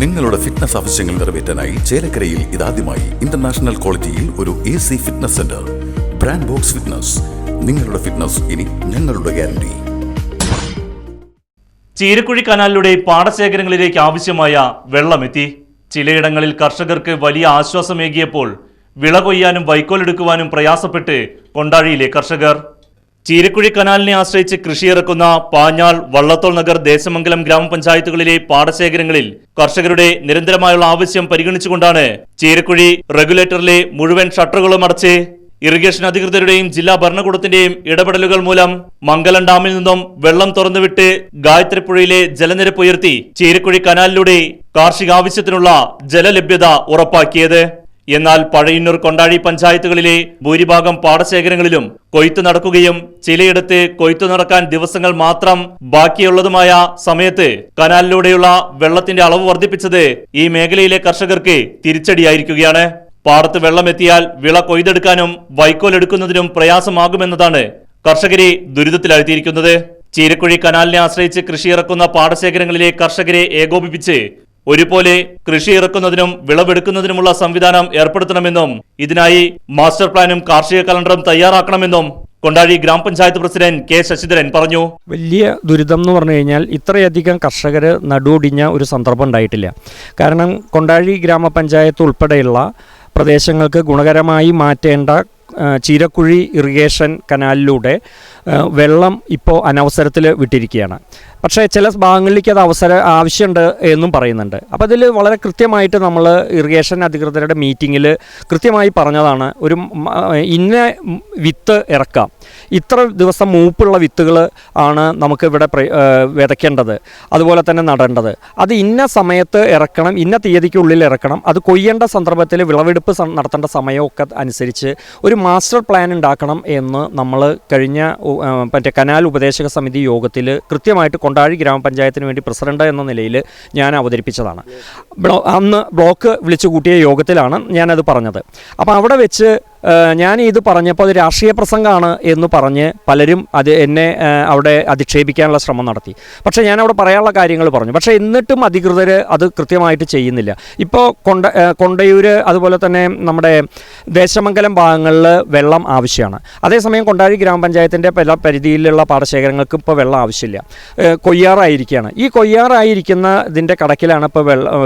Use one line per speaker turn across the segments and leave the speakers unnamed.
നിങ്ങളുടെ ഫിറ്റ്നസ് ആവശ്യങ്ങൾ നിറവേറ്റാനായി ചേലക്കരയിൽ ഇതാദ്യമായി ഇന്റർനാഷണൽ ക്വാളിറ്റിയിൽ ഒരു A C fitness centre brand box fitness നിങ്ങളുടെ ഫിറ്റ്നസ് ഇനി ഞങ്ങളുടെ ഗ്യാരണ്ടി
ചീരക്കുഴി കനാലിലൂടെ പാടശേഖരങ്ങളിലേക്ക് ആവശ്യമായ വെള്ളമെത്തി. ചിലയിടങ്ങളിൽ കർഷകർക്ക് വലിയ ആശ്വാസമേകിയപ്പോൾ വിള കൊയ്യാനും വൈക്കോലെടുക്കുവാനും പ്രയാസപ്പെട്ട് കൊണ്ടാഴിയിലെ കർഷകർ. ചീരക്കുഴി കനാലിനെ ആശ്രയിച്ച് കൃഷിയിറക്കുന്ന പാഞ്ഞാൾ വള്ളത്തോൾ നഗർ ദേശമംഗലം ഗ്രാമപഞ്ചായത്തുകളിലെ പാടശേഖരങ്ങളിൽ കർഷകരുടെ നിരന്തരമായുള്ള ആവശ്യം പരിഗണിച്ചുകൊണ്ടാണ് ചീരക്കുഴി റെഗുലേറ്ററിലെ മുഴുവൻ ഷട്ടറുകളും അടച്ച് ഇറിഗേഷൻ അധികൃതരുടെയും ജില്ലാ ഭരണകൂടത്തിന്റെയും ഇടപെടലുകൾ മൂലം മംഗലം ഡാമിൽ നിന്നും വെള്ളം തുറന്നുവിട്ട് ഗായത്രിപ്പുഴയിലെ ജലനിരപ്പ് ഉയർത്തി ചീരക്കുഴി കനാലിലൂടെ കാർഷിക ആവശ്യത്തിനുള്ള ജലലഭ്യത ഉറപ്പാക്കിയത്. എന്നാൽ പഴയന്നൂർ കൊണ്ടാഴി പഞ്ചായത്തുകളിലെ ഭൂരിഭാഗം പാടശേഖരങ്ങളിലും കൊയ്ത്ത് നടക്കുകയും ചിലയിടത്ത് കൊയ്ത്തു നടക്കാൻ ദിവസങ്ങൾ മാത്രം ബാക്കിയുള്ളതുമായ സമയത്ത് കനാലിലൂടെയുള്ള വെള്ളത്തിന്റെ അളവ് വർദ്ധിപ്പിച്ചത് ഈ മേഖലയിലെ കർഷകർക്ക് തിരിച്ചടിയായിരിക്കുകയാണ്. പാടത്ത് വെള്ളമെത്തിയാൽ വിള കൊയ്തെടുക്കാനും വൈക്കോലെടുക്കുന്നതിനും പ്രയാസമാകുമെന്നതാണ് കർഷകരെ ദുരിതത്തിലാഴ്ത്തിയിരിക്കുന്നത്. ചീരക്കുഴി കനാലിനെ ആശ്രയിച്ച് കൃഷിയിറക്കുന്ന പാടശേഖരങ്ങളിലെ കർഷകരെ ഏകോപിപ്പിച്ച് ഒരുപോലെ കൃഷി ഇറക്കുന്നതിനും വിളവെടുക്കുന്നതിനുമുള്ള സംവിധാനം ഏർപ്പെടുത്തണമെന്നും ഇതിനായി മാസ്റ്റർ പ്ലാനും കാർഷിക കലണ്ടറും തയ്യാറാക്കണമെന്നും കൊണ്ടാഴി ഗ്രാമപഞ്ചായത്ത് പ്രസിഡന്റ് കെ ശശിധരൻ പറഞ്ഞു.
വലിയ ദുരിതം എന്ന് പറഞ്ഞു കഴിഞ്ഞാൽ ഇത്രയധികം കർഷകർ നടുവൊടിഞ്ഞ ഒരു സന്ദർഭം ഉണ്ടായിട്ടില്ല. കാരണം കൊണ്ടാഴി ഗ്രാമപഞ്ചായത്ത് ഉൾപ്പെടെയുള്ള പ്രദേശങ്ങൾക്ക് ഗുണകരമായി മാറ്റേണ്ട ചീരക്കുഴി ഇറിഗേഷൻ കനാലിലൂടെ വെള്ളം ഇപ്പോൾ അനവസരത്തിൽ വിട്ടിരിക്കുകയാണ്. പക്ഷേ ചില ഭാഗങ്ങളിലേക്ക് അത് അവസര ആവശ്യമുണ്ട് എന്നും പറയുന്നുണ്ട്. അപ്പോൾ അതിൽ വളരെ കൃത്യമായിട്ട് നമ്മൾ ഇറിഗേഷൻ അധികൃതരുടെ മീറ്റിങ്ങിൽ കൃത്യമായി പറഞ്ഞതാണ് ഒരു ഇന്ന വിത്ത് ഇറക്കാം. ഇത്ര ദിവസം മൂപ്പുള്ള വിത്തുകൾ ആണ് നമുക്ക് ഇവിടെ വിതയ്ക്കേണ്ടത് അതുപോലെ തന്നെ നടേണ്ടത്. അത് ഇന്ന സമയത്ത് ഇറക്കണം ഇന്ന തീയതിക്കുള്ളിൽ ഇറക്കണം അത് കൊയ്യേണ്ട സന്ദർഭത്തിൽ വിളവെടുപ്പ് നടത്തേണ്ട സമയമൊക്കെ അനുസരിച്ച് ഒരു മാസ്റ്റർ പ്ലാൻ ഉണ്ടാക്കണം എന്ന് നമ്മൾ കഴിഞ്ഞ മറ്റേ കനാൽ ഉപദേശക സമിതി യോഗത്തിൽ കൃത്യമായിട്ട് കൊണ്ടാഴി ഗ്രാമപഞ്ചായത്തിന് വേണ്ടി പ്രസിഡന്റ് എന്ന നിലയിൽ ഞാൻ അവതരിപ്പിച്ചതാണ്. അന്ന് ബ്ലോക്ക് വിളിച്ചു കൂട്ടിയ യോഗത്തിലാണ് ഞാനത് പറഞ്ഞത്. അപ്പോൾ അവിടെ വെച്ച് ഞാൻ ഇത് പറഞ്ഞപ്പോൾ അത് രാഷ്ട്രീയ പ്രസംഗമാണ് എന്ന് പറഞ്ഞ് പലരും അത് എന്നെ അവിടെ അധിക്ഷേപിക്കാനുള്ള ശ്രമം നടത്തി. പക്ഷേ ഞാൻ അവിടെ പറയാനുള്ള കാര്യങ്ങൾ പറഞ്ഞു. പക്ഷേ എന്നിട്ടും അധികൃതർ അത് കൃത്യമായിട്ട് ചെയ്യുന്നില്ല. ഇപ്പോൾ കൊണ്ട കൊണ്ടയൂർ അതുപോലെ തന്നെ നമ്മുടെ ദേശമംഗലം ഭാഗങ്ങളിൽ വെള്ളം ആവശ്യമാണ്. അതേസമയം കൊണ്ടാഴി ഗ്രാമപഞ്ചായത്തിന്റെ പല പരിധിയിലുള്ള പാടശേഖരങ്ങൾക്ക് ഇപ്പോൾ വെള്ളം ആവശ്യമില്ല. കൊയ്യാറായിരിക്കുകയാണ് ഈ കൊയ്യാറായിരിക്കുന്ന ഇതിന്റെ കടക്കിലാണ് ഇപ്പോൾ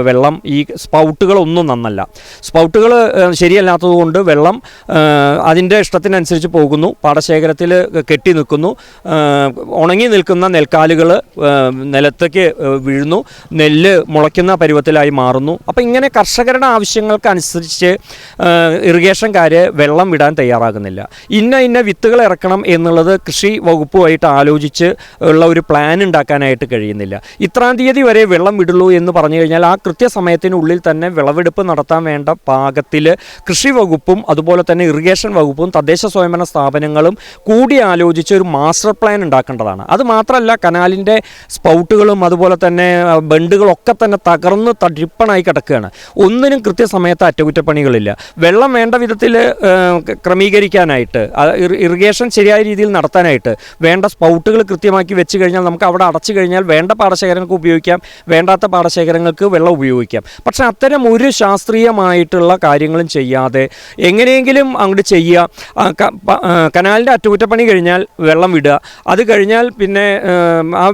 വെള്ളം ഈ സ്പൗട്ടുകളൊന്നും നന്നല്ല. സ്പൗട്ടുകൾ ശരിയല്ലാത്തതുകൊണ്ട് വെള്ളം അതിന്റെ ഇഷ്ടത്തിനനുസരിച്ച് പോകുന്നു. പാടശേഖരത്തിൽ കെട്ടി നിൽക്കുന്നു. ഉണങ്ങി നിൽക്കുന്ന നെൽക്കാലുകൾ നിലത്തേക്ക് വീഴുന്നു. നെല്ല് മുളയ്ക്കുന്ന പരുവത്തിലായി മാറുന്നു. അപ്പോൾ ഇങ്ങനെ കർഷകരുടെ ആവശ്യങ്ങൾക്കനുസരിച്ച് ഇറിഗേഷൻകാർ വെള്ളം വിടാൻ തയ്യാറാകുന്നില്ല. ഇന്ന ഇന്ന വിത്തുകൾ ഇറക്കണം എന്നുള്ളത് കൃഷി വകുപ്പുമായിട്ട് ആലോചിച്ച് ഉള്ള ഒരു പ്ലാൻ ഉണ്ടാക്കാനായിട്ട് കഴിയുന്നില്ല. ഇത്രാം തീയതി വരെ വെള്ളം വിടുള്ളൂ എന്ന് പറഞ്ഞു കഴിഞ്ഞാൽ ആ കൃത്യസമയത്തിനുള്ളിൽ തന്നെ വിളവെടുപ്പ് നടത്താൻ വേണ്ട പാകത്തിൽ കൃഷി വകുപ്പും അതുപോലെ തന്നെ ഇറിഗേഷൻ വകുപ്പും തദ്ദേശ സ്വയംഭരണ സ്ഥാപനങ്ങളും കൂടി ആലോചിച്ച് ഒരു മാസ്റ്റർ പ്ലാൻ ഉണ്ടാക്കേണ്ടതാണ്. അത് മാത്രമല്ല കനാലിന്റെ സ്പൗട്ടുകളും അതുപോലെ തന്നെ ബണ്ടുകളൊക്കെ തന്നെ തകർന്ന് തടിപ്പണായി കിടക്കുകയാണ്. ഒന്നിനും കൃത്യസമയത്ത് അറ്റകുറ്റപ്പണികളില്ല. വെള്ളം വേണ്ട വിധത്തിൽ ക്രമീകരിക്കാനായിട്ട് ഇറിഗേഷൻ ശരിയായ രീതിയിൽ നടത്താനായിട്ട് വേണ്ട സ്പൗട്ടുകൾ കൃത്യമാക്കി വെച്ച് കഴിഞ്ഞാൽ നമുക്ക് അവിടെ അടച്ചു കഴിഞ്ഞാൽ വേണ്ട പാടശേഖരങ്ങൾക്ക് ഉപയോഗിക്കാം വേണ്ടാത്ത പാടശേഖരങ്ങൾക്ക് വെള്ളം ഉപയോഗിക്കാം. പക്ഷേ അത്തരം ഒരു ശാസ്ത്രീയമായിട്ടുള്ള കാര്യങ്ങളും ചെയ്യാതെ എങ്ങനെയെങ്കിലും അങ്ങോട്ട് ചെയ്യുക. കനാലിന്റെ അറ്റകുറ്റപ്പണി കഴിഞ്ഞാൽ വെള്ളം വിടുക. അത് കഴിഞ്ഞാൽ പിന്നെ ആ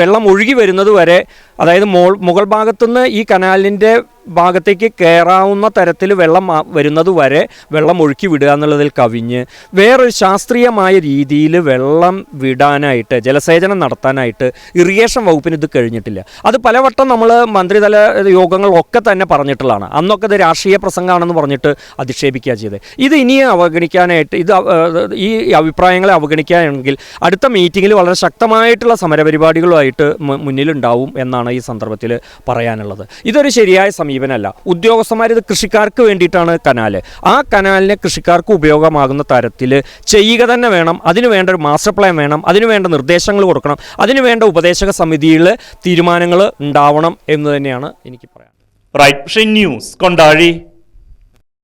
വെള്ളം ഒഴുകി വരുന്നത് വരെ അതായത് മോൾ മുകൾ ഭാഗത്തുനിന്ന് ഈ കനാലിന്റെ ഭാഗത്തേക്ക് കയറാവുന്ന തരത്തിൽ വെള്ളം വരുന്നത് വരെ വെള്ളം ഒഴുക്കി വിടുക എന്നുള്ളതിൽ കവിഞ്ഞ് വേറൊരു ശാസ്ത്രീയമായ രീതിയിൽ വെള്ളം വിടാനായിട്ട് ജലസേചനം നടത്താനായിട്ട് ഇറിഗേഷൻ വകുപ്പിന് ഇത് കഴിഞ്ഞിട്ടില്ല. അത് പലവട്ടം നമ്മൾ മന്ത്രിതല യോഗങ്ങളൊക്കെ തന്നെ പറഞ്ഞിട്ടുള്ളതാണ്. അന്നൊക്കെ ഇത് രാഷ്ട്രീയ പ്രസംഗമാണെന്ന് പറഞ്ഞിട്ട് അധിക്ഷേപിക്കുക ചെയ്തത്. ഇത് ഇനിയും അവഗണിക്കാനായിട്ട് ഇത് ഈ അഭിപ്രായങ്ങളെ അവഗണിക്കുകയാണെങ്കിൽ അടുത്ത മീറ്റിങ്ങിൽ വളരെ ശക്തമായിട്ടുള്ള സമരപരിപാടികളുമായിട്ട് മുന്നിലുണ്ടാവും എന്നാണ് ഈ സന്ദർഭത്തിൽ പറയാനുള്ളത്. ഇതൊരു ശരിയായ സമീപനമല്ല. ഉദ്യോഗസ്ഥന്മാർ ഇത് കൃഷിക്കാർക്ക് വേണ്ടിയിട്ടാണ് കനാൽ ആ കനാലിനെ കൃഷിക്കാർക്ക് ഉപയോഗമാകുന്ന തരത്തിൽ ചെയ്യുക തന്നെ വേണം. അതിന് വേണ്ട ഒരു മാസ്റ്റർ പ്ലാൻ വേണം. അതിന് വേണ്ട നിർദ്ദേശങ്ങൾ കൊടുക്കണം. അതിന് വേണ്ട ഉപദേശക സമിതിയിൽ തീരുമാനങ്ങൾ ഉണ്ടാവണം എന്ന് തന്നെയാണ് എനിക്ക് പറയാൻ
റൈറ്റ് ന്യൂസ് കൊണ്ടാഴി